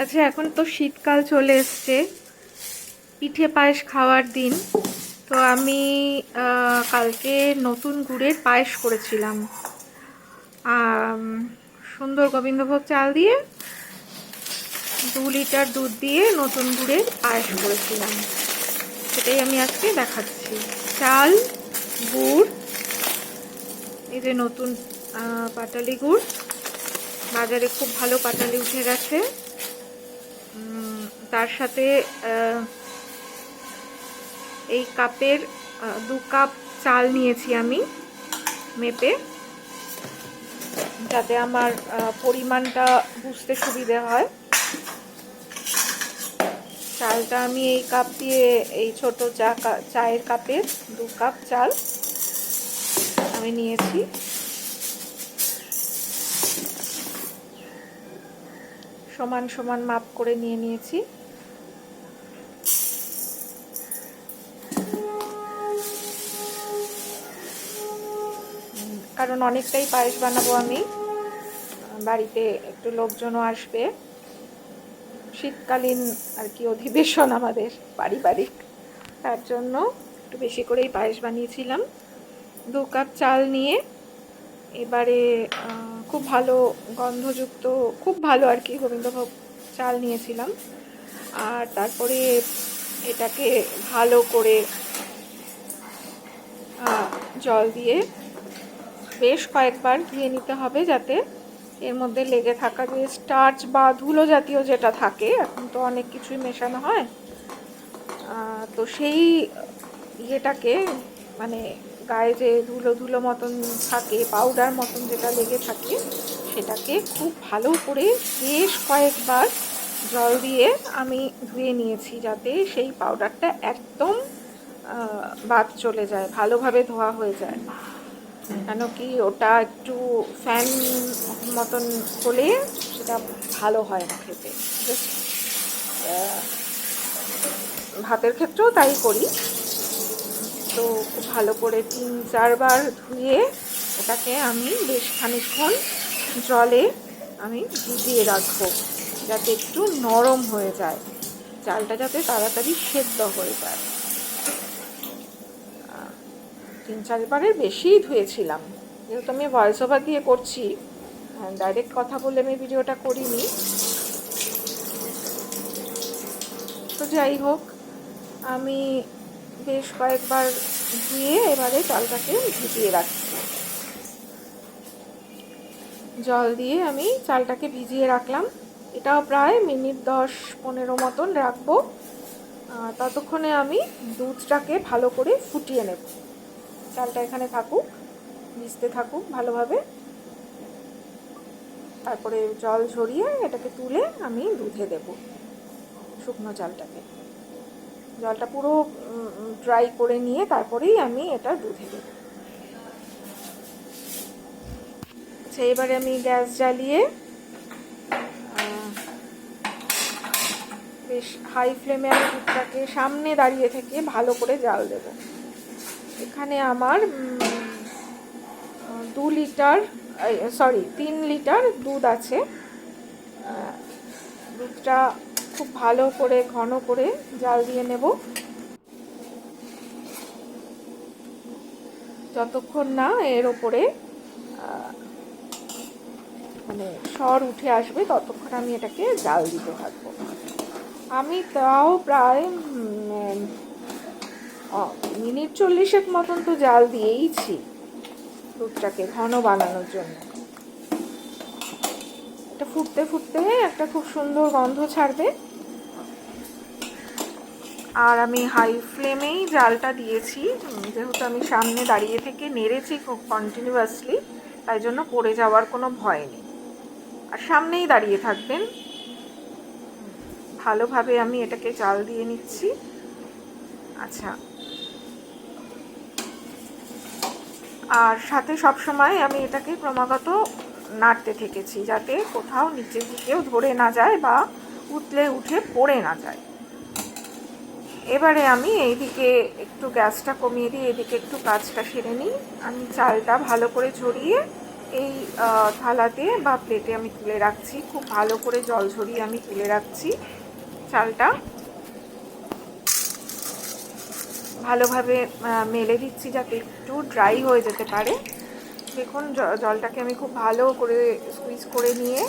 আচ্ছা এখন তো শীতকাল চলে এসছে। পিঠে পায়েস খাওয়ার দিন। তো আমি কালকে নতুন গুড়ের পায়েস করেছিলাম। সুন্দর গোবিন্দভোগ চাল দিয়ে দু লিটার দুধ দিয়ে নতুন গুড়ের পায়েস করেছিলাম। সেটাই আমি আজকে দেখাচ্ছি। চাল, গুড়, এই যে নতুন পাটালি গুড়। বাজারে খুব ভালো পাটালি উঠে গেছে। তার সাথে এই কাপের দু কাপ চাল নিয়েছি আমি মেপে, যাতে আমার পরিমাণটা বুঝতে সুবিধে হয়। চালটা আমি এই কাপ দিয়ে, এই ছোট চা চায়ের কাপের দু কাপ চাল আমি নিয়েছি। সমান সমান মাপ করে নিয়ে নিয়েছি। কারণ অনেকটাই পায়েস বানাবো আমি। বাড়িতে একটু লোকজনও আসবে। শীতকালীন আর কি অধিবেশন আমাদের পারিবারিক। তার জন্য একটু বেশি করেই পায়েস বানিয়েছিলাম। দু কাপ চাল নিয়ে এবারে খুব ভালো গন্ধযুক্ত, খুব ভালো আর কি গোবিন্দভোগ চাল নিয়েছিলাম। আর তারপরে এটাকে ভালো করে জল দিয়ে বেশ কয়েকবার ধুয়ে নিতে হবে যাতে এর মধ্যে লেগে থাকা যে স্টার্চ বা ধুলো জাতীয় যেটা থাকে, এখন তো অনেক কিছুই মেশানো হয়। তো সেই ইয়েটাকে মানে গায়ে যে ধুলো ধুলো মতন থাকে পাউডার মতন যেটা লেগে থাকে, সেটাকে খুব ভালো করে বেশ কয়েকবার জল দিয়ে আমি ধুয়ে নিয়েছি যাতে সেই পাউডারটা একদম বাদ চলে যায়, ভালোভাবে ধোয়া হয়ে যায়। কেন কি ওটা একটু ফ্যান মতন হলে সেটা ভালো হয় না খেতে। ভাতের ক্ষেত্রেও তাই করি। তো ভালো করে তিন, চারবার ধুয়ে ওটাকে আমি বেশ খানিকক্ষণ জলে আমি ভিজিয়ে রাখব, যাতে একটু নরম হয়ে যায়। চালটা যাতে তাড়াতাড়ি সেদ্ধ হয়ে যায়। তিন, চারবারের বেশিই ধুয়েছিলাম। যেহেতু আমি ভয়েস ওভার দিয়ে করছি ডাইরেক্ট কথা বলে আমি ভিডিওটা করিনি। তো যাই হোক, আমি বেশ কয়েকবার ধুয়ে এবারে চালটাকে ভিজিয়ে রাখছি। জল দিয়ে আমি চালটাকে ভিজিয়ে রাখলাম। এটাও প্রায় মিনিট দশ পনেরো মতন রাখব। ততক্ষণে আমি দুধটাকে ভালো করে ফুটিয়ে নেব। চালটা এখানে থাকুক, ভিজতে থাকুক ভালোভাবে। তারপরে জল ঝরিয়ে এটাকে তুলে আমি দুধে দেব শুকনো চালটাকে। জলটা পুরো ড্রাই করে নিয়ে তারপরেই আমি এটা দুধে দেব। আচ্ছা এবারে আমি গ্যাস জ্বালিয়ে বেশ হাই ফ্লেমে আমি দুধটাকে সামনে দাঁড়িয়ে থেকে ভালো করে জাল দেব। এখানে আমার দু লিটার সরি তিন লিটার দুধ আছে। দুধটা খুব ভালো করে, ঘন করে জাল দিয়ে নেব। যতক্ষণ না এর ওপরে মানে স্বর উঠে আসবে, ততক্ষণ আমি এটাকে জাল দিতে থাকব। আমি তাও প্রায় মিনিট চল্লিশেক মতন তো জাল দিয়েইছি দুধটাকে ঘন বানানোর জন্য। এটা ফুটতে ফুটতে একটা খুব সুন্দর গন্ধ ছাড়বে। আর আমি হাই ফ্লেমেই জালটা দিয়েছি। যেহেতু আমি সামনে দাঁড়িয়ে থেকে নেড়েছি খুব কন্টিনিউয়াসলি তাই জন্য পড়ে যাওয়ার কোনো ভয় নেই। আর সামনেই দাঁড়িয়ে থাকবেন। ভালোভাবে আমি এটাকে জাল দিয়ে নিচ্ছি। আচ্ছা। আর সাথে সব সময় আমি এটাকে ক্রমাগত নাড়তে থেকেছি, যাতে কোথাও নিচের দিকেও ধরে না যায় বা উতলে উঠে পড়ে না যায়। এবারে আমি এইদিকে একটু গ্যাসটা কমিয়ে দিয়ে এদিকে একটু কাজটা সেরে নিই। আমি চালটা ভালো করে ঝরিয়ে এই থালাতে বা প্লেটে আমি তুলে রাখছি। খুব ভালো করে জল ঝরিয়ে আমি তুলে রাখছি চালটা। ভালোভাবে মেলে দিচ্ছি যাতে একটু ড্রাই হয়ে যেতে পারে। দেখুন জলটাকে আমি খুব ভালো করে স্কুইজ করে নিয়ে,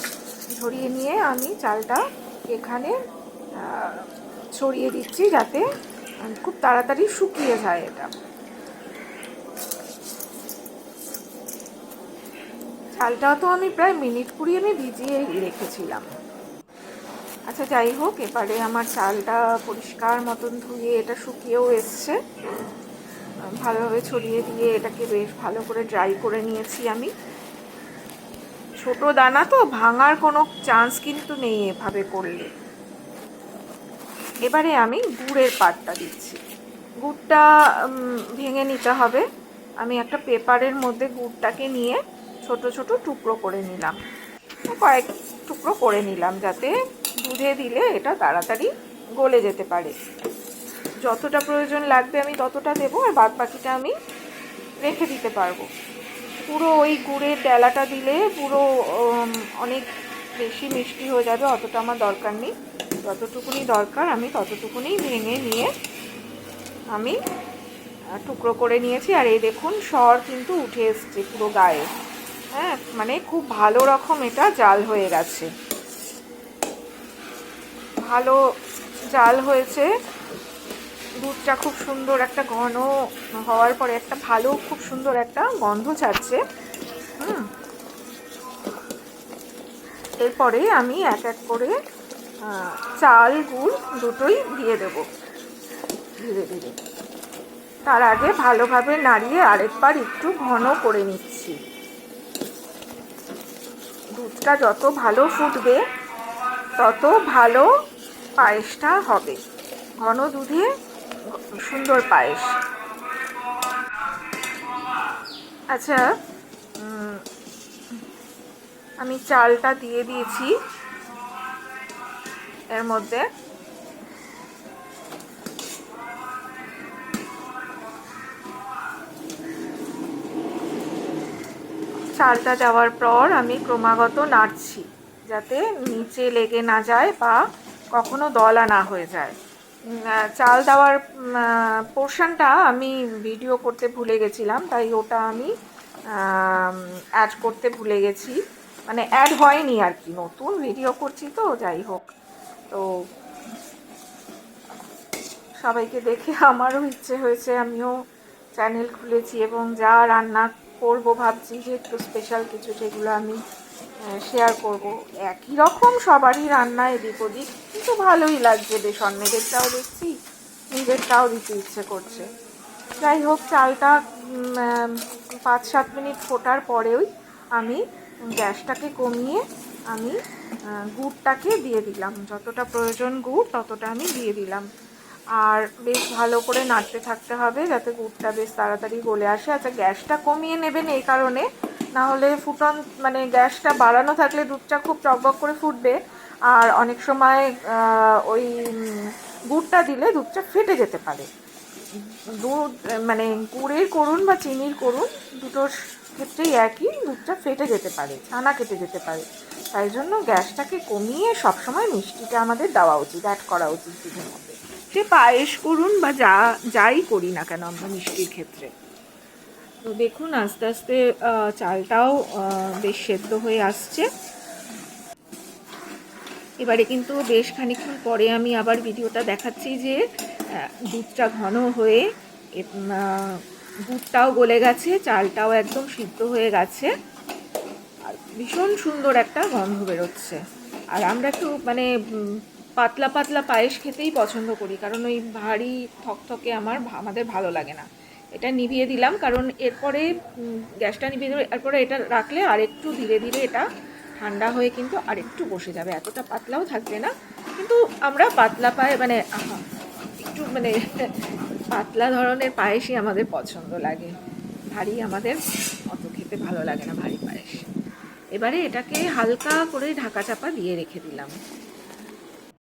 ঝরিয়ে নিয়ে আমি চালটা এখানে ছড়িয়ে দিচ্ছি যাতে খুব তাড়াতাড়ি শুকিয়ে যায় এটা। চালটাও তো আমি প্রায় মিনিট কুড়ি আমি ভিজিয়ে রেখেছিলাম। আচ্ছা যাই হোক, এবারে আমার চালটা পরিষ্কার মতন ধুয়ে এটা শুকিয়েও এসছে। ভালোভাবে ছড়িয়ে দিয়ে এটাকে বেশ ভালো করে ড্রাই করে নিয়েছি আমি। ছোট দানা তো ভাঙার কোনো চান্স কিন্তু নেই এভাবে করলে। এবারে আমি গুড়ের পাটটা দিচ্ছি। গুড়টা ভেঙে নিতে হবে। আমি একটা পেপারের মধ্যে গুড়টাকে নিয়ে ছোট ছোট টুকরো করে নিলাম। কয়েক টুকরো করে নিলাম যাতে দুধে দিলে এটা তাড়াতাড়ি গলে যেতে পারে। যতটা প্রয়োজন লাগবে আমি ততটা দেবো আর বাদ বাকিটা আমি রেখে দিতে পারব। পুরো ওই গুড়ের ডেলাটা দিলে পুরো অনেক বেশি মিষ্টি হয়ে যাবে, অতটা আমার দরকার নেই। যতটুকুনি দরকার আমি ততটুকুনি ভেঙে নিয়ে আমি টুকরো করে নিয়েছি। আর এই দেখুন, সর কিন্তু উঠে এসছে পুরো গায়ে। হ্যাঁ মানে খুব ভালো রকম এটা জাল হয়ে গেছে। ভালো জাল হয়েছে। দুধটা খুব সুন্দর একটা ঘন হওয়ার পরে একটা ভালো, খুব সুন্দর একটা গন্ধ ছাড়ছে। হুম। এরপরে আমি এক এক করে চাল, গুড় দুটোই দিয়ে দেব। ধীরে ধীরে। তার আগে ভালোভাবে নাড়িয়ে আরেকবার একটু ঘন করে নিচ্ছি। দুধটা যত ভালো ফুটবে, তত ভালো পায়েসটা হবে। ঘন দুধে সুন্দর পায়েস। আচ্ছা আমি চালটা দিয়ে দিয়েছি। এর মধ্যে চালটা দেওয়ার পর আমি ক্রমাগত নাড়ছি, যাতে নিচে লেগে না যায় বা কখনো দলা না হয়ে যায়। চাল দেওয়ার পোর্শনটা আমি ভিডিও করতে ভুলে গেছিলাম, তাই ওটা আমি অ্যাড করতে ভুলে গেছি। মানে অ্যাড হয়নি আর কি, নতুন ভিডিও করছি তো, যাই হোক। তো সবাইকে দেখে আমারও ইচ্ছে হয়েছে, আমিও চ্যানেল খুলেছি এবং যা রান্না করব ভাবছি যে একটু স্পেশাল কিছু সেগুলো আমি শেয়ার করব। একই রকম সবারই রান্না এদিক ওদিক, কিন্তু ভালোই লাগছে বেশ, অন্যদেরটাও দেখছি, নিজেরটাও দিতে ইচ্ছে করছে। যাই হোক, চালটা পাঁচ সাত মিনিট ফোটার পরেই আমি গ্যাসটাকে কমিয়ে আমি গুড়টাকে দিয়ে দিলাম। যতটা প্রয়োজন গুড়, ততটা আমি দিয়ে দিলাম। আর বেশ ভালো করে নাড়তে থাকতে হবে যাতে গুড়টা বেশ তাড়াতাড়ি গলে আসে। আচ্ছা গ্যাসটা কমিয়ে নেবেন এই কারণে। না হলে ফুটন মানে গ্যাসটা বাড়ানো থাকলে দুধটা খুব টকবক করে ফুটবে। আর অনেক সময় ওই গুড়টা দিলে দুধটা ফেটে যেতে পারে। দুধ মানে গুড়ের করুন বা চিনির করুন, দুটোর ক্ষেত্রেই একই, দুধটা ফেটে যেতে পারে ছানা কেটে যেতে পারে। তাই জন্য গ্যাসটাকে কমিয়ে সবসময় মিষ্টিটা আমাদের দেওয়া উচিত অ্যাড করা উচিত দুধের মধ্যে। সে পায়েস করুন বা যা, যাই করি না কেন আমরা মিষ্টির ক্ষেত্রে। তো দেখুন, আস্তে আস্তে চালটাও বেশ সেদ্ধ হয়ে আসছে। এবারে কিন্তু বেশ খানিকক্ষণ পরে আমি আবার ভিডিওটা দেখাচ্ছি যে দুধটা ঘন হয়ে দুধটাও গলে গেছে, চালটাও একদম সিদ্ধ হয়ে গেছে। আর ভীষণ সুন্দর একটা গন্ধ বেরোচ্ছে। আর আমরা একটু মানে পাতলা পাতলা পায়েস খেতেই পছন্দ করি, কারণ ওই ভারী থকথকে আমার আমাদের ভালো লাগে না। এটা নিভিয়ে দিলাম, কারণ এরপরে গ্যাসটা নিভিয়ে দিলে, এরপরে এটা রাখলে আরেকটু ধীরে ধীরে এটা ঠান্ডা হয়ে কিন্তু আরেকটু বসে যাবে। এতটা পাতলাও থাকবে না, কিন্তু আমরা পাতলা পায়ে মানে একটু মানে পাতলা ধরনের পায়েসই আমাদের পছন্দ লাগে। ভারী আমাদের অত খেতে ভালো লাগে না, ভারী। এবারে এটাকে হালকা করে ঢাকা চাপা দিয়ে রেখে দিলাম।